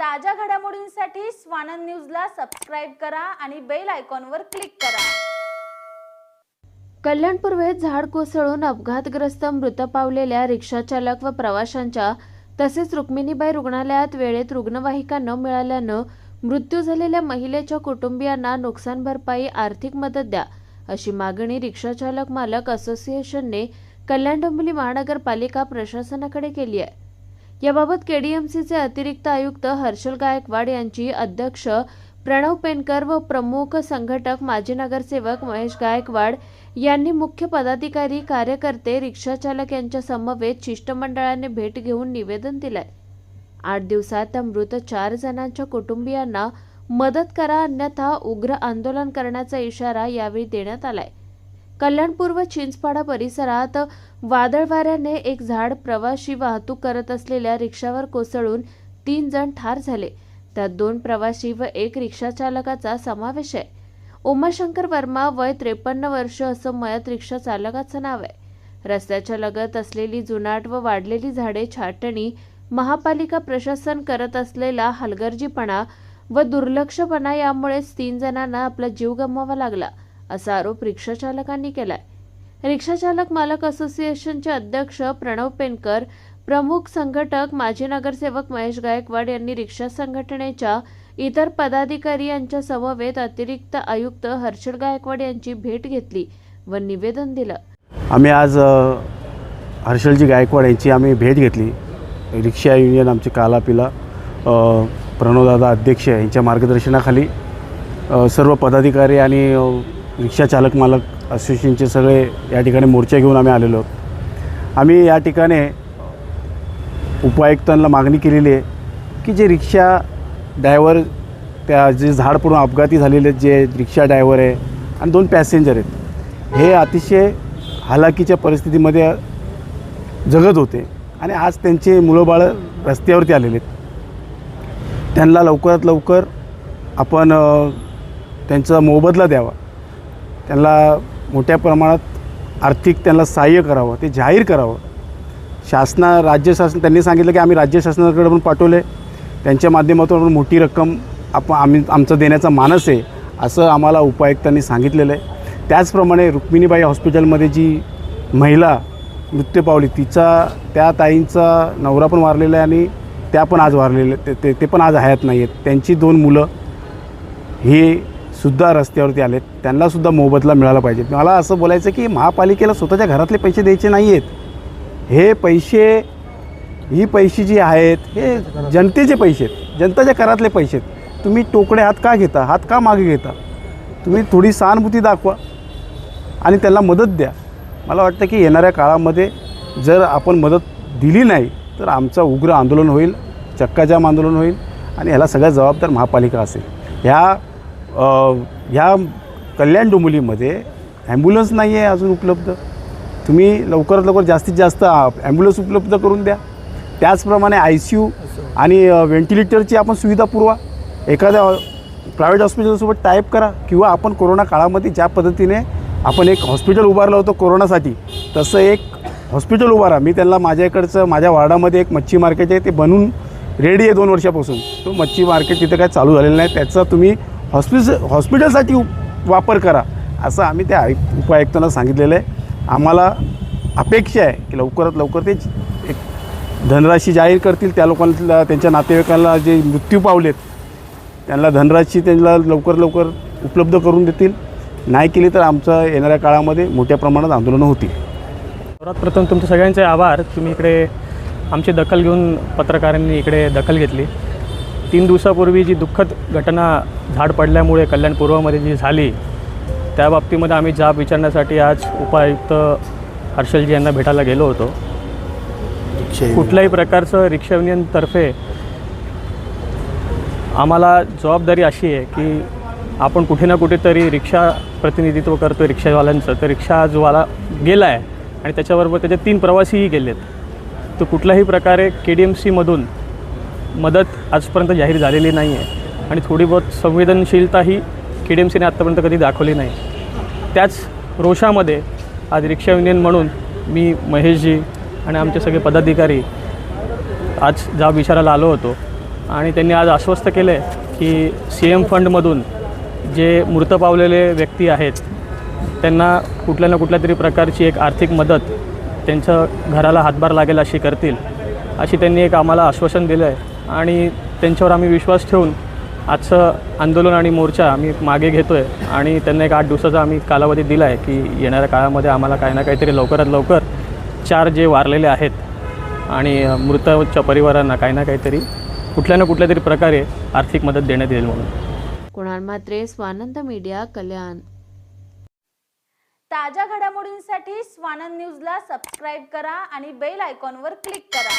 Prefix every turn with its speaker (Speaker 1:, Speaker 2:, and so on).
Speaker 1: ताज्या घडामोडींसाठी स्वानंद न्यूजला सबस्क्राईब करा आणि बेल आयकॉनवर क्लिक करा.
Speaker 2: कल्याण पूर्वेत झाड कोसळून अपघातग्रस्त मृत पावलेल्या रिक्षाचालक व प्रवाशांच्या तसेच रुक्मिणीबाई रुग्णालयात वेळेत रुग्णवाहिका न मिळाल्यानं मृत्यू झालेल्या महिलेच्या कुटुंबियांना नुकसान भरपाई आर्थिक मदत द्या अशी मागणी रिक्षाचालक मालक असोसिएशनने कल्याण डोंबिवली महानगरपालिका प्रशासनाकडे केली आहे. याबाबत केडीएमसीचे अतिरिक्त आयुक्त हर्षल गायकवाड यांची अध्यक्ष प्रणव पेनकर व प्रमुख संघटक माजी नगरसेवक महेश गायकवाड यांनी मुख्य पदाधिकारी कार्यकर्ते रिक्षाचालक यांच्या समवेत शिष्टमंडळाने भेट घेऊन निवेदन दिलंय. आठ दिवसात त्या मृत चार जणांच्या कुटुंबियांना मदत करा अन्यथा उग्र आंदोलन करण्याचा इशारा यावेळी देण्यात आलाय. कल्याणपूर्व चिंचपाडा परिसरात वादळ वाऱ्याने एक झाड प्रवाशी वाहतूक करत असलेल्या रिक्षावर कोसळून तीन जण ठार झाले. त्यात दोन प्रवासी व एक रिक्षाचालकाचा समावेश आहे. उमाशंकर वर्मा वय त्रेपन्न वर्ष असं मयत रिक्षा चालकाचं नाव आहे. रस्त्याच्या लगत असलेली जुनाट व वाढलेली झाडे छाटणी महापालिका प्रशासन करत असलेला हलगर्जीपणा व दुर्लक्षपणा यामुळेच तीन जणांना आपला जीव गमवावा लागला. असा आरोप रिक्षाचालकांनी केलाय. रिक्षाचालक मालक असोसिएशनचे अध्यक्ष प्रणव पेनकर प्रमुख संघटक माजी नगरसेवक महेश गायकवाड यांनी रिक्षा संघटनेच्या इतर पदाधिकारी यांच्या समवेत अतिरिक्त आयुक्त हर्षल गायकवाड यांची भेट घेतली व निवेदन दिलं.
Speaker 3: आम्ही आज हर्षलजी गायकवाड यांची आम्ही भेट घेतली. रिक्षा युनियन आमचे कालापिला प्रणवदादा अध्यक्ष यांच्या मार्गदर्शनाखाली सर्व पदाधिकारी आणि रिक्षा चालक मालक असोसिएशनचे सगळे या ठिकाणी मोर्चा घेऊन आम्ही आलेलो. आहोत आम्ही या ठिकाणी उपायुक्तांना मागणी केलेली आहे की जे रिक्षा ड्रायव्हर त्या जे झाड पडून अपघाती झालेले जे रिक्षा ड्रायव्हर आहे आणि दोन पॅसेंजर आहेत हे अतिशय हालाकीच्या परिस्थितीमध्ये जगत होते आणि आज त्यांचे मुलं बाळं रस्त्यावरती आलेले आहेत. त्यांना लवकरात लवकर आपण त्यांचा मोबदला द्यावा. त्यांना मोठ्या प्रमाणात आर्थिक त्यांना सहाय्य करावं ते जाहीर करावं. शासना राज्य शासन त्यांनी सांगितलं की आम्ही राज्य शासनाकडे पण पाठवले. त्यांच्या माध्यमातून आपण मोठी रक्कम आपण आम्ही आमचं देण्याचा मानस आहे असं आम्हाला उपायुक्तांनी सांगितलेलं आहे. त्याचप्रमाणे रुक्मिणीबाई हॉस्पिटलमध्ये जी महिला मृत्यू पावली तिचा त्या ताईंचा नवरा पण वारलेला आहे आणि त्या पण आज वारलेले ते ते ते पण आज हयात नाही आहेत त्यांची दोन मुलं हे सुद्धा रस्त्यावरती आलेत. त्यांनासुद्धा मोबदला मिळाला पाहिजे. मला असं बोलायचं की महापालिकेला स्वतःच्या घरातले पैसे द्यायचे नाही आहेत हे पैसे ही पैसे जी आहेत हे जनतेचे पैसे आहेत. जनताच्या करातले पैसे आहेत. तुम्ही टोकडे हात का घेता? हात का मागे घेता? तुम्ही थोडी सहानुभूती दाखवा आणि त्यांना मदत द्या. मला वाटतं की येणाऱ्या काळामध्ये जर आपण मदत दिली नाही तर आमचं उग्र आंदोलन होईल चक्काजाम आंदोलन होईल आणि ह्याला सगळ्यात जबाबदार महापालिका असेल. ह्या ह्या कल्याण डोंबिवलीमध्ये ॲम्ब्युलन्स नाही आहे अजून उपलब्ध. तुम्ही लवकरात लवकर जास्तीत जास्त ॲम्ब्युलन्स उपलब्ध करून द्या. त्याचप्रमाणे आय सी यू आणि व्हेंटिलेटरची आपण सुविधा पुरवा. एखाद्या प्रायव्हेट हॉस्पिटलसोबत टाईप करा किंवा आपण कोरोना काळामध्ये ज्या पद्धतीने आपण एक हॉस्पिटल उभारलं होतं कोरोनासाठी तसं एक हॉस्पिटल उभारा. मी त्यांना माझ्या इकडचं माझ्या वार्डामध्ये एक मच्छी मार्केट आहे ते बनून रेडी आहे दोन वर्षापासून. तो मच्छी मार्केट तिथं काय चालू झालेलं नाही. त्याचा तुम्ही हॉस्पिस हॉस्पिटलसाठी वापर करा असं आम्ही त्या आयुक्त उपायुक्तांना सांगितलेलं आहे. आम्हाला अपेक्षा आहे की लवकरात लवकर ते एक धनराशी जाहीर करतील त्या लोकांना त्यांच्या नातेवाईकांना जे मृत्यू पावलेत त्यांना धनराशी त्यांना लवकर लवकर उपलब्ध करून देतील. नाही केली तर आमचं येणाऱ्या काळामध्ये मोठ्या प्रमाणात आंदोलनं होतील.
Speaker 4: सर्वात प्रथम तुमचे सगळ्यांचे आभार. तुम्ही इकडे आमची दखल घेऊन पत्रकारांनी इकडे दखल घेतली. तीन दिवसापूर्वी जी दुःखद घटना झाड पडल्यामुळे कल्याण पूर्वमध्ये जी झाली त्या बाबतीमध्ये आम्ही जाब विचारण्यासाठी आज उपायुक्त हर्षलजी यांना भेटायला गेलो होतो. कुठल्याही प्रकारचं रिक्षा युनियनतर्फे आम्हाला जबाबदारी अशी आहे की आपण कुठे ना कुठेतरी रिक्षा प्रतिनिधित्व करतो रिक्षावाल्यांचं. तर रिक्षा जो वाला गेला आहे आणि त्याच्याबरोबर त्याचे तीन प्रवासीही गेलेत. तर कुठल्याही प्रकारे के डी एम सीमधून मदत आजपर्यंत जाहीर झालेली नाही आहे. आणि थोडी बहुत संवेदनशीलताही के डी एम सीने आत्तापर्यंत कधी दाखवली नाही. त्याच रोषामध्ये आज रिक्षा युनियन म्हणून मी महेशजी आणि आमचे सगळे पदाधिकारी आज जा विचाराला आलो होतो आणि त्यांनी आज आश्वस्त केलं आहे की सी एम फंडमधून जे मृत पावलेले व्यक्ती आहेत त्यांना कुठल्या ना कुठल्या तरी प्रकारची एक आर्थिक मदत त्यांच्या घराला हातभार लागेल अशी करतील अशी त्यांनी एक आम्हाला आश्वासन दिलं आहे आणि त्यांच्यावर आम्ही विश्वास ठेवून आजचं आंदोलन आणि मोर्चा आम्ही मागे घेतो आहे आणि त्यांना एक आठ दिवसाचा आम्ही कालावधी दिला आहे की येणाऱ्या काळामध्ये आम्हाला काही ना काहीतरी लवकरात लवकर चार जे वारलेले आहेत आणि मृताच्या परिवारांना काही ना काहीतरी कुठल्या ना कुठल्या तरी प्रकारे आर्थिक मदत देण्यात येईल म्हणून.
Speaker 2: कुणाल म्हात्रे स्वानंद मीडिया कल्याण.
Speaker 1: ताज्या घडामोडींसाठी स्वानंद न्यूजला सबस्क्राईब करा आणि बेल आयकॉनवर क्लिक करा.